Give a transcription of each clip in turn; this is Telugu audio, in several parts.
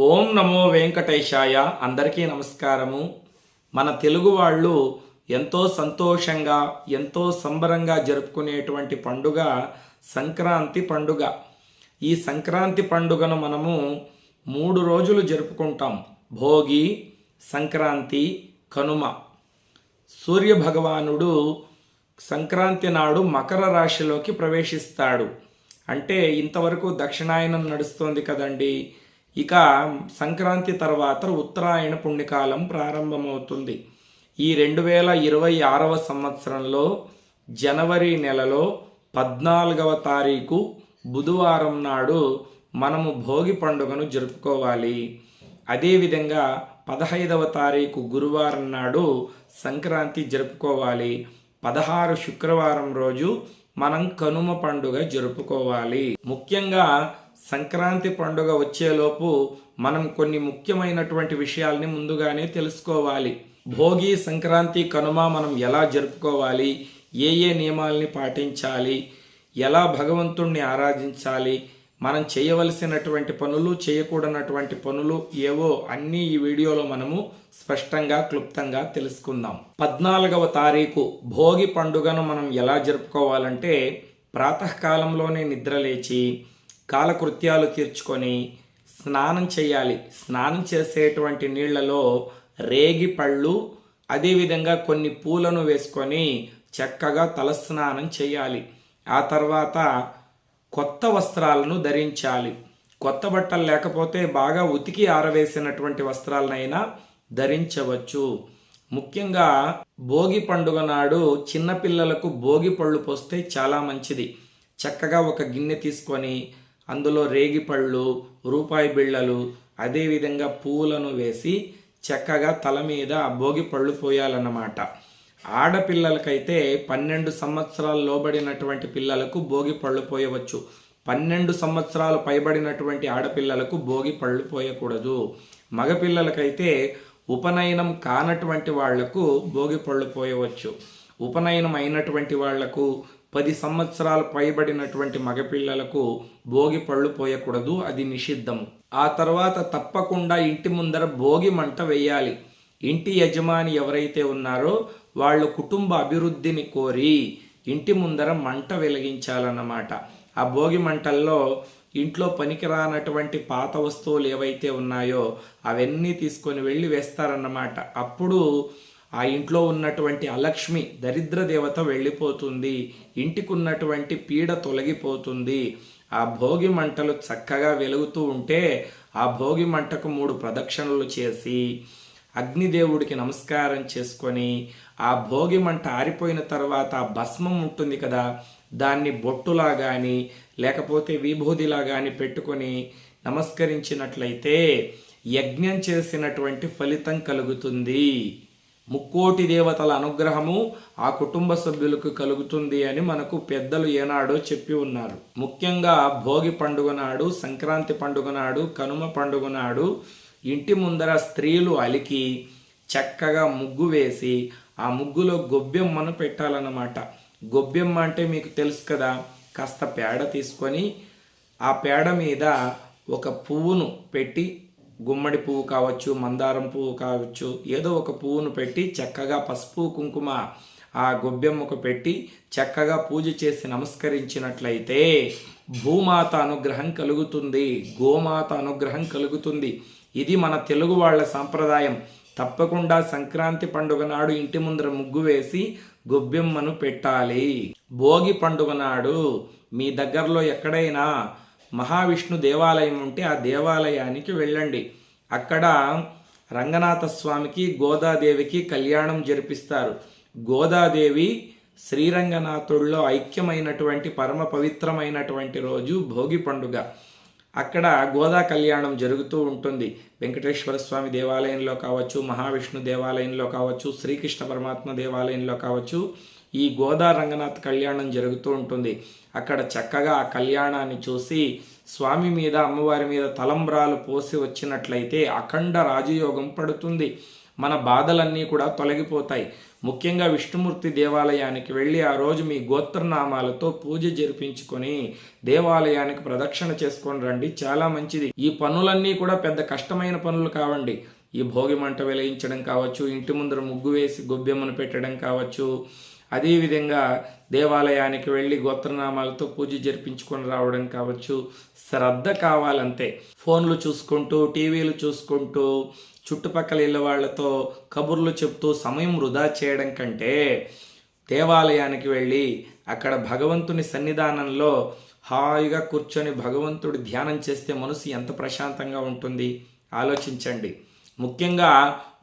ఓం నమో వెంకటేశాయ. అందరికీ నమస్కారము. మన తెలుగు వాళ్ళు ఎంతో సంతోషంగా ఎంతో సంబరంగా జరుపుకునేటువంటి పండుగ సంక్రాంతి పండుగ. ఈ సంక్రాంతి పండుగను మనము మూడు రోజులు జరుపుకుంటాం. భోగి సంక్రాంతి కనుమ. సూర్య భగవానుడు సంక్రాంతి నాడు మకర రాశిలోకి ప్రవేశిస్తాడు. అంటే ఇంతవరకు దక్షిణాయనం నడుస్తోంది కదండీ. ఇక సంక్రాంతి తర్వాత ఉత్తరాయణ పుణ్యకాలం ప్రారంభమవుతుంది. ఈ రెండు వేల ఇరవై ఆరవ సంవత్సరంలో జనవరి నెలలో పద్నాలుగవ తారీఖు బుధవారం నాడు మనము భోగి పండుగను జరుపుకోవాలి. అదేవిధంగా పదహైదవ తారీఖు గురువారం నాడు సంక్రాంతి జరుపుకోవాలి. పదహారు శుక్రవారం రోజు మనం కనుమ పండుగ జరుపుకోవాలి. ముఖ్యంగా సంక్రాంతి పండుగ వచ్చేలోపు మనం కొన్ని ముఖ్యమైనటువంటి విషయాల్ని ముందుగానే తెలుసుకోవాలి. భోగి సంక్రాంతి కనుమ మనం ఎలా జరుపుకోవాలి? ఏ ఏ నియమాల్ని పాటించాలి? ఎలా భగవంతుణ్ణి ఆరాధించాలి? మనం చేయవలసినటువంటి పనులు చేయకూడనటువంటి పనులు ఏవో అన్నీ ఈ వీడియోలో మనము స్పష్టంగా క్లుప్తంగా తెలుసుకుందాం. పద్నాలుగవ తారీఖు భోగి పండుగను మనం ఎలా జరుపుకోవాలంటే ప్రాతకాలంలోనే నిద్రలేచి కాలకృత్యాలు తీర్చుకొని స్నానం చేయాలి. స్నానం చేసేటువంటి నీళ్ళలో రేగి పళ్ళు అదేవిధంగా కొన్ని పూలను వేసుకొని చక్కగా తలస్నానం చేయాలి. ఆ తర్వాత కొత్త వస్త్రాలను ధరించాలి. కొత్త బట్టలు లేకపోతే బాగా ఉతికి ఆరవేసినటువంటి వస్త్రాలనైనా ధరించవచ్చు. ముఖ్యంగా భోగి పండుగ నాడు చిన్నపిల్లలకు భోగి పళ్ళు పోస్తే చాలా మంచిది. చక్కగా ఒక గిన్నె తీసుకొని అందులో రేగి పళ్ళు రూపాయి బిళ్ళలు అదేవిధంగా పువ్వులను వేసి చక్కగా తల మీద భోగి పళ్ళు పోయాలన్నమాట. ఆడపిల్లలకైతే పన్నెండు సంవత్సరాలు లోబడినటువంటి పిల్లలకు భోగి పళ్ళు పోయవచ్చు. పన్నెండు సంవత్సరాలు పైబడినటువంటి ఆడపిల్లలకు భోగి పళ్ళు పోయకూడదు. మగపిల్లలకైతే ఉపనయనం కానటువంటి వాళ్ళకు భోగి పళ్ళు పోయవచ్చు. ఉపనయనం అయినటువంటి వాళ్ళకు పది సంవత్సరాలు పైబడినటువంటి మగపిల్లలకు భోగి పళ్ళు పోయకూడదు అది నిషిద్ధము. ఆ తర్వాత తప్పకుండా ఇంటి ముందర భోగి మంట వేయాలి. ఇంటి యజమాని ఎవరైతే ఉన్నారో వాళ్ళు కుటుంబ అభివృద్ధిని కోరి ఇంటి ముందర మంట వెలిగించాలన్నమాట. ఆ భోగి మంటల్లో ఇంట్లో పనికిరానటువంటి పాత వస్తువులు ఏవైతే ఉన్నాయో అవన్నీ తీసుకొని వెళ్ళి వేస్తారన్నమాట. అప్పుడు ఆ ఇంట్లో ఉన్నటువంటి అలక్ష్మి దరిద్ర దేవత వెళ్ళిపోతుంది. ఇంటికి ఉన్నటువంటి పీడ తొలగిపోతుంది. ఆ భోగి మంటలు చక్కగా వెలుగుతూ ఉంటే ఆ భోగి మంటకు మూడు ప్రదక్షిణలు చేసి అగ్నిదేవుడికి నమస్కారం చేసుకొని ఆ భోగి మంట ఆరిపోయిన తర్వాత ఆ భస్మం ఉంటుంది కదా దాన్ని బొట్టులా కానీ లేకపోతే విభూదిలా కానీ పెట్టుకొని నమస్కరించినట్లయితే యజ్ఞం చేసినటువంటి ఫలితం కలుగుతుంది. ముక్కోటి దేవతల అనుగ్రహము ఆ కుటుంబ సభ్యులకు కలుగుతుంది అని మనకు పెద్దలు ఏనాడో చెప్పి ఉన్నారు. ముఖ్యంగా భోగి పండుగ నాడు సంక్రాంతి పండుగ నాడు కనుమ పండుగ నాడు ఇంటి ముందర స్త్రీలు అలికి చక్కగా ముగ్గు వేసి ఆ ముగ్గులో గొబ్బెమ్మను పెట్టాలన్నమాట. గొబ్బెమ్మ అంటే మీకు తెలుసు కదా కాస్త పేడ తీసుకొని ఆ పేడ మీద ఒక పువ్వును పెట్టి గుమ్మడి పువ్వు కావచ్చు మందారం పువ్వు కావచ్చు ఏదో ఒక పువ్వును పెట్టి చక్కగా పసుపు కుంకుమ ఆ గొబ్బెమ్మకు పెట్టి చక్కగా పూజ చేసి నమస్కరించినట్లయితే భూమాత అనుగ్రహం కలుగుతుంది గోమాత అనుగ్రహం కలుగుతుంది. ఇది మన తెలుగు వాళ్ళ సాంప్రదాయం. తప్పకుండా సంక్రాంతి పండుగ నాడు ఇంటి ముందర ముగ్గు వేసి గొబ్బెమ్మను పెట్టాలి. భోగి పండుగ నాడు మీ దగ్గరలో ఎక్కడైనా మహావిష్ణు దేవాలయం ఉంటే ఆ దేవాలయానికి వెళ్ళండి. అక్కడ రంగనాథ స్వామికి గోదాదేవికి కళ్యాణం జరిపిస్తారు. గోదాదేవి శ్రీరంగనాథుల్లో ఐక్యమైనటువంటి పరమ పవిత్రమైనటువంటి రోజు భోగి పండుగ. అక్కడ గోదా కళ్యాణం జరుగుతూ ఉంటుంది. వెంకటేశ్వర స్వామి దేవాలయంలో కావచ్చు మహావిష్ణు దేవాలయంలో కావచ్చు శ్రీకృష్ణ పరమాత్మ దేవాలయంలో కావచ్చు ఈ గోదా రంగనాథ్ కళ్యాణం జరుగుతూ ఉంటుంది. అక్కడ చక్కగా ఆ కళ్యాణాన్ని చూసి స్వామి మీద అమ్మవారి మీద తలంబ్రాలు పోసి వచ్చినట్లయితే అఖండ రాజయోగం పడుతుంది. మన బాధలన్నీ కూడా తొలగిపోతాయి. ముఖ్యంగా విష్ణుమూర్తి దేవాలయానికి వెళ్ళి ఆ రోజు మీ గోత్రనామాలతో పూజ జరిపించుకొని దేవాలయానికి ప్రదక్షిణ చేసుకొని రండి. చాలా మంచిది. ఈ పనులన్నీ కూడా పెద్ద కష్టమైన పనులు కావండి. ఈ భోగి మంట వెలిగించడం కావచ్చు ఇంటి ముందర ముగ్గు వేసి గొబ్బెమ్మను పెట్టడం కావచ్చు అదేవిధంగా దేవాలయానికి వెళ్ళి గోత్రనామాలతో పూజ జరిపించుకొని రావడం కావచ్చు శ్రద్ధ కావాలంతే ఫోన్లు చూసుకుంటూ టీవీలు చూసుకుంటూ చుట్టుపక్కల ఇళ్ళ వాళ్ళతో కబుర్లు చెప్తూ సమయం వృధా చేయడం కంటే దేవాలయానికి వెళ్ళి అక్కడ భగవంతుని సన్నిధానంలో హాయిగా కూర్చొని భగవంతుడి ధ్యానం చేస్తే మనసు ఎంత ప్రశాంతంగా ఉంటుంది ఆలోచించండి. ముఖ్యంగా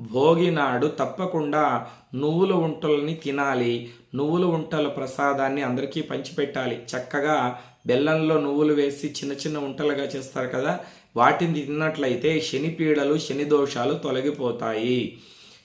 భోగి నాడు తప్పకుండా నువ్వుల ఉంటలని తినాలి. నువ్వుల ఉంటల ప్రసాదాన్ని అందరికీ పంచిపెట్టాలి. చక్కగా బెల్లంలో నువ్వులు వేసి చిన్న చిన్న ఉంటలుగా చేస్తారు కదా? వాటిని తిన్నట్లయితే శని పీడలు శని దోషాలు తొలగిపోతాయి.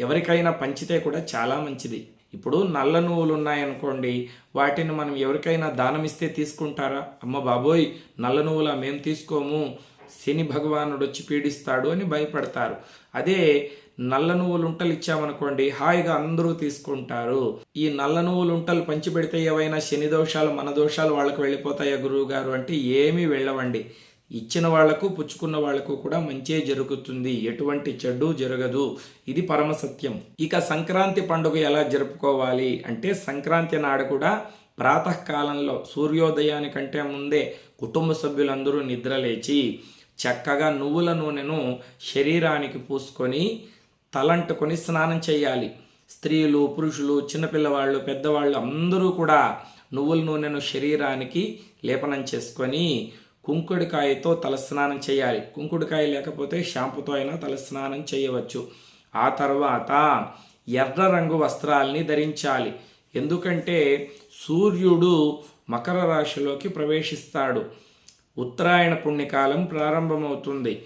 ఎవరికైనా పంచితే కూడా చాలా మంచిది. ఇప్పుడు నల్ల నువ్వులు ఉన్నాయనుకోండి వాటిని మనం ఎవరికైనా దానం ఇస్తే తీసుకుంటారా? అమ్మ బాబోయ్ నల్ల నువ్వులా మేము తీసుకోము. శని భగవానుడు వచ్చి పీడిస్తాడు అని భయపడతారు. అదే నల్ల నువ్వులు ఉంటలు ఇచ్చామనుకోండి హాయిగా అందరూ తీసుకుంటారు. ఈ నల్ల నువ్వులు ఉంటలు పంచిపెడితే ఏవైనా శని దోషాలు మన దోషాలు వాళ్ళకు వెళ్ళిపోతాయా గురువు గారు అంటే ఏమీ వెళ్ళవండి. ఇచ్చిన వాళ్ళకు పుచ్చుకున్న వాళ్ళకు కూడా మంచే జరుగుతుంది. ఎటువంటి చెడు జరగదు. ఇది పరమ సత్యం. ఇక సంక్రాంతి పండుగ ఎలా జరుపుకోవాలి అంటే సంక్రాంతి నాడు కూడా ప్రాతకాలంలో సూర్యోదయానికంటే ముందే కుటుంబ సభ్యులందరూ నిద్రలేచి చక్కగా నువ్వుల నూనెను శరీరానికి పూసుకొని తలంటుకొని స్నానం చేయాలి. స్త్రీలు పురుషులు చిన్నపిల్లవాళ్ళు పెద్దవాళ్ళు అందరూ కూడా నువ్వుల నూనెను శరీరానికి లేపనం చేసుకొని కుంకుడికాయతో తలస్నానం చేయాలి. కుంకుడికాయ లేకపోతే షాంపుతో అయినా తలస్నానం చేయవచ్చు. ఆ తర్వాత ఎర్ర రంగు వస్త్రాల్ని ధరించాలి. ఎందుకంటే సూర్యుడు మకర రాశిలోకి ప్రవేశిస్తాడు. ఉత్తరాయణ పుణ్యకాలం ప్రారంభమవుతుంది.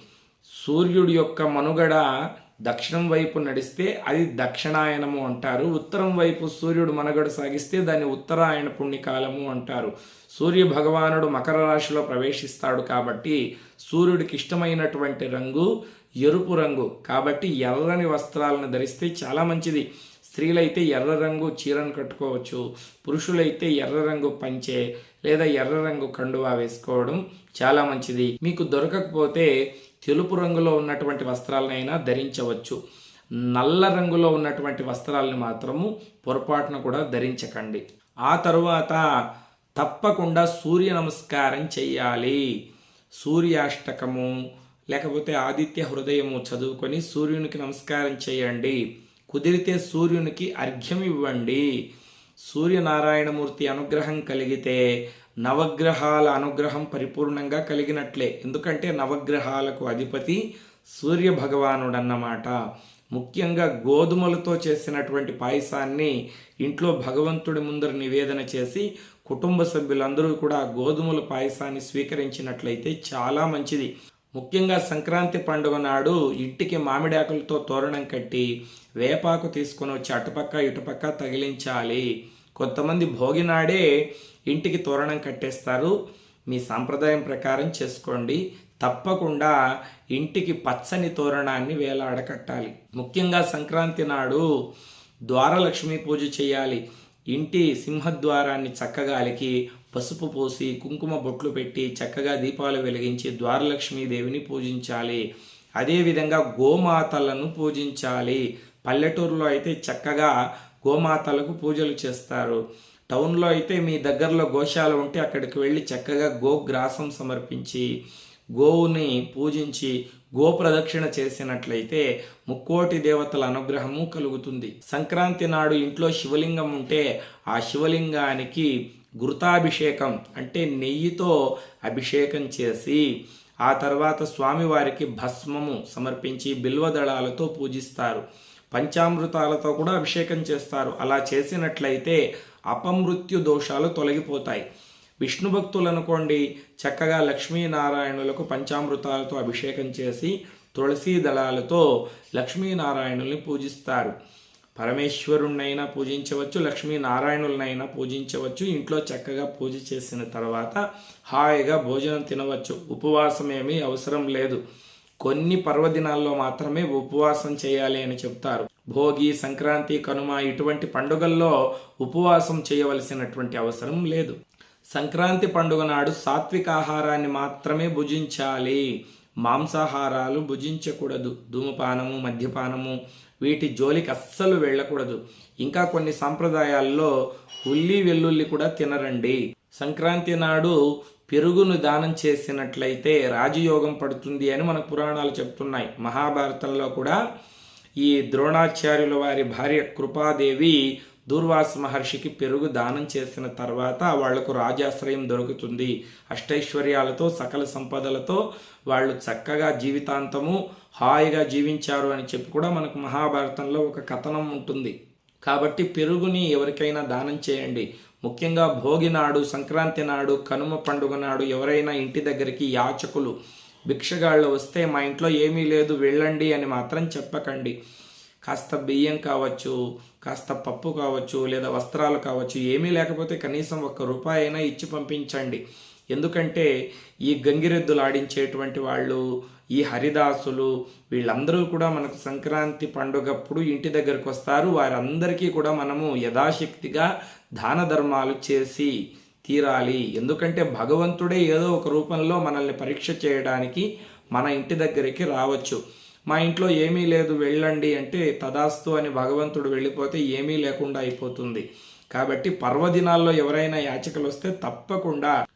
సూర్యుడి యొక్క మనుగడ దక్షిణం వైపు నడిస్తే అది దక్షిణాయనము అంటారు. ఉత్తరం వైపు సూర్యుడు మనుగడ సాగిస్తే దాన్ని ఉత్తరాయణ పుణ్యకాలము అంటారు. సూర్య భగవానుడు మకర రాశిలో ప్రవేశిస్తాడు కాబట్టి సూర్యుడికి ఇష్టమైనటువంటి రంగు ఎరుపు రంగు. కాబట్టి ఎర్రని వస్త్రాలను ధరిస్తే చాలా మంచిది. స్త్రీలైతే ఎర్ర రంగు చీరను కట్టుకోవచ్చు. పురుషులైతే ఎర్ర రంగు పంచే లేదా ఎర్ర రంగు కండువా వేసుకోవడం చాలా మంచిది. మీకు దొరకకపోతే తెలుపు రంగులో ఉన్నటువంటి వస్త్రాలనైనా ధరించవచ్చు. నల్ల రంగులో ఉన్నటువంటి వస్త్రాలను మాత్రము పొరపాటున కూడా ధరించకండి. ఆ తరువాత తప్పకుండా సూర్య నమస్కారం చేయాలి సూర్యాష్టకము లేకపోతే ఆదిత్య హృదయము చదువుకొని సూర్యునికి నమస్కారం చేయండి. కుదిరితే సూర్యునికి అర్ఘ్యం ఇవ్వండి సూర్యనారాయణమూర్తి అనుగ్రహం కలిగితే నవగ్రహాల అనుగ్రహం పరిపూర్ణంగా కలిగినట్లే. ఎందుకంటే నవగ్రహాలకు అధిపతి సూర్య భగవానుడన్నమాట ముఖ్యంగా గోధుమలతో చేసినటువంటి పాయసాన్ని ఇంట్లో భగవంతుడి ముందర నివేదన చేసి కుటుంబ సభ్యులందరూ కూడా గోధుమల పాయసాన్ని స్వీకరించినట్లయితే చాలా మంచిది. ముఖ్యంగా సంక్రాంతి పండుగ నాడు ఇంటికి మామిడాకులతో తోరణం కట్టి వేపాకు తీసుకొని వచ్చి అటుపక్క ఇటుపక్క తగిలించాలి. కొంతమంది భోగి నాడే ఇంటికి తోరణం కట్టేస్తారు. మీ సాంప్రదాయం ప్రకారం చేసుకోండి. తప్పకుండా ఇంటికి పచ్చని తోరణాన్ని వేలాడకట్టాలి ముఖ్యంగా సంక్రాంతి నాడు ద్వారలక్ష్మి పూజ చేయాలి. ఇంటి సింహద్వారాన్ని చక్కగా అలికి పసుపు పోసి కుంకుమ బొట్లు పెట్టి చక్కగా దీపాలు వెలిగించి ద్వారలక్ష్మీదేవిని పూజించాలి. అదేవిధంగా గోమాతలను పూజించాలి. పల్లెటూరులో అయితే చక్కగా గోమాతలకు పూజలు చేస్తారు. టౌన్లో అయితే మీ దగ్గరలో గోశాల ఉంటే అక్కడికి వెళ్ళి చక్కగా గో గ్రాసం సమర్పించి గోవుని పూజించి గో ప్రదక్షిణ చేసినట్లయితే ముక్కోటి దేవతల అనుగ్రహము కలుగుతుంది. సంక్రాంతి నాడు ఇంట్లో శివలింగం ఉంటే ఆ శివలింగానికి గురుతాభిషేకం అంటే నెయ్యితో అభిషేకం చేసి ఆ తర్వాత స్వామివారికి భస్మము సమర్పించి బిల్వదళాలతో పూజిస్తారు. పంచామృతాలతో కూడా అభిషేకం చేస్తారు. అలా చేసినట్లయితే అపమృత్యు దోషాలు తొలగిపోతాయి. విష్ణు భక్తులు అనుకోండి చక్కగా లక్ష్మీనారాయణులకు పంచామృతాలతో అభిషేకం చేసి తులసీ దళాలతో లక్ష్మీనారాయణుల్ని పూజిస్తారు. పరమేశ్వరుణ్ణైనా పూజించవచ్చు లక్ష్మీనారాయణులనైనా పూజించవచ్చు. ఇంట్లో చక్కగా పూజ చేసిన తర్వాత హాయిగా భోజనం తినవచ్చు. ఉపవాసం ఏమీ అవసరం లేదు. కొన్ని పర్వదినాల్లో మాత్రమే ఉపవాసం చేయాలి అని చెప్తారు. భోగి సంక్రాంతి కనుమ ఇటువంటి పండుగల్లో ఉపవాసం చేయవలసినటువంటి అవసరం లేదు. సంక్రాంతి పండుగ నాడు సాత్విక ఆహారాన్ని మాత్రమే భుజించాలి. మాంసాహారాలు భుజించకూడదు. ధూమపానము మద్యపానము వీటి జోలికి అస్సలు వెళ్ళకూడదు. ఇంకా కొన్ని సాంప్రదాయాల్లో ఉల్లి వెల్లుల్లి కూడా తినరండి. సంక్రాంతి నాడు పెరుగును దానం చేసినట్లయితే రాజయోగం పడుతుంది అని మన పురాణాలు చెప్తున్నాయి. మహాభారతంలో కూడా ఈ ద్రోణాచార్యుల వారి భార్య కృపాదేవి దూర్వాస మహర్షికి పెరుగు దానం చేసిన తర్వాత వాళ్ళకు రాజాశ్రయం దొరుకుతుంది. అష్టైశ్వర్యాలతో సకల సంపదలతో వాళ్ళు చక్కగా జీవితాంతము హాయిగా జీవించారు అని చెప్పి కూడా మనకు మహాభారతంలో ఒక కథనం ఉంటుంది. కాబట్టి పెరుగుని ఎవరికైనా దానం చేయండి. ముఖ్యంగా భోగి నాడు సంక్రాంతి నాడు కనుమ పండుగ నాడు ఎవరైనా ఇంటి దగ్గరికి యాచకులు భిక్షగాళ్ళు వస్తే మా ఇంట్లో ఏమీ లేదు వెళ్ళండి అని మాత్రం చెప్పకండి. కాస్త బియ్యం కావచ్చు కాస్త పప్పు కావచ్చు లేదా వస్త్రాలు కావచ్చు ఏమీ లేకపోతే కనీసం ఒక్క రూపాయి అయినా ఇచ్చి పంపించండి. ఎందుకంటే ఈ గంగిరెద్దులు ఆడించేటువంటి వాళ్ళు ఈ హరిదాసులు వీళ్ళందరూ కూడా మనకు సంక్రాంతి పండుగప్పుడు ఇంటి దగ్గరకు వస్తారు. వారందరికీ కూడా మనము యథాశక్తిగా దాన ధర్మాలు చేసి తీరాలి. ఎందుకంటే భగవంతుడే ఏదో ఒక రూపంలో మనల్ని పరీక్ష చేయడానికి మన ఇంటి దగ్గరికి రావచ్చు. మా ఇంట్లో ఏమీ లేదు వెళ్ళండి అంటే తదాస్తు అని భగవంతుడు వెళ్ళిపోతే ఏమీ లేకుండా అయిపోతుంది. కాబట్టి పర్వదినాల్లో ఎవరైనా యాచకులు వస్తే తప్పకుండా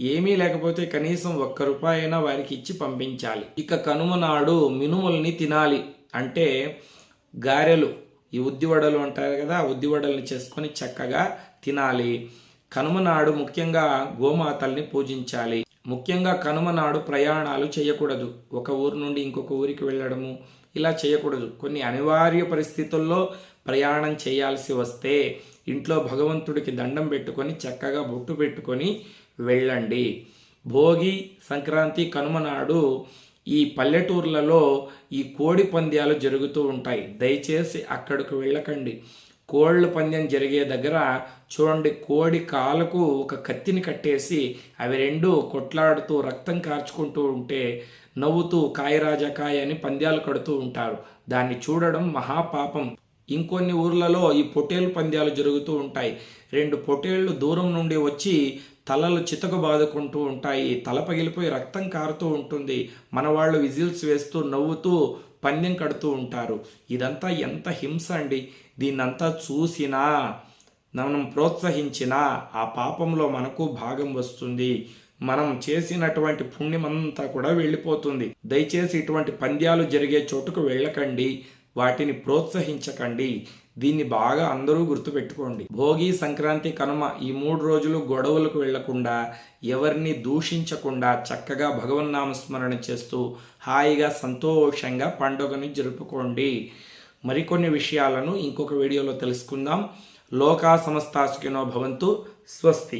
ఏమీ లేకపోతే కనీసం ఒక్క రూపాయి అయినా వారికి ఇచ్చి పంపించాలి. ఇక కనుమ నాడు మినుముల్ని తినాలి అంటే గారెలు. ఈ ఉద్దివడలు అంటారు కదా ఉద్దివడల్ని చేసుకొని చక్కగా తినాలి. కనుమ నాడు ముఖ్యంగా గోమాతల్ని పూజించాలి. ముఖ్యంగా కనుమ నాడు ప్రయాణాలు చేయకూడదు. ఒక ఊరు నుండి ఇంకొక ఊరికి వెళ్ళడము ఇలా చేయకూడదు. కొన్ని అనివార్య పరిస్థితుల్లో ప్రయాణం చేయాల్సి వస్తే ఇంట్లో భగవంతుడికి దండం పెట్టుకొని చక్కగా బొట్టు పెట్టుకొని వెళ్ళండి. భోగి సంక్రాంతి కనుమ నాడు ఈ పల్లెటూర్లలో ఈ కోడి పంద్యాలు జరుగుతూ ఉంటాయి. దయచేసి అక్కడికి వెళ్ళకండి. కోళ్ళ పందెం జరిగే దగ్గర చూడండి కోడి కాలకు ఒక కత్తిని కట్టేసి అవి రెండు కొట్లాడుతూ రక్తం కార్చుకుంటూ ఉంటే నవ్వుతూ కాయరాజా కాయ అని పంద్యాలు కడుతూ ఉంటారు. దాన్ని చూడడం మహాపాపం. ఇంకొన్ని ఊర్లలో ఈ పొటేలు పంద్యాలు జరుగుతూ ఉంటాయి. రెండు పొటేళ్ళు దూరం నుండి వచ్చి తలలు చితక బాదుకుంటూ ఉంటాయి. తల పగిలిపోయి రక్తం కారుతూ ఉంటుంది. మన వాళ్ళు విజిల్స్ వేస్తూ నవ్వుతూ పందెం కడుతూ ఉంటారు. ఇదంతా ఎంత హింస అండి. దీన్నంతా చూసినా మనం ప్రోత్సహించినా ఆ పాపంలో మనకు భాగం వస్తుంది. మనం చేసినటువంటి పుణ్యమంతా కూడా వెళ్ళిపోతుంది. దయచేసి ఇటువంటి పంద్యాలు జరిగే చోటుకు వెళ్ళకండి. వాటిని ప్రోత్సహించకండి. దీన్ని బాగా అందరూ గుర్తుపెట్టుకోండి. భోగి సంక్రాంతి కనుమ ఈ మూడు రోజులు గొడవలకు వెళ్ళకుండా ఎవరిని దూషించకుండా చక్కగా భగవన్నామస్మరణ చేస్తూ హాయిగా సంతోషంగా పండుగని జరుపుకోండి. మరికొన్ని విషయాలను ఇంకొక వీడియోలో తెలుసుకుందాం. లోకా సమస్తాసుకినో భవంతు. స్వస్తి.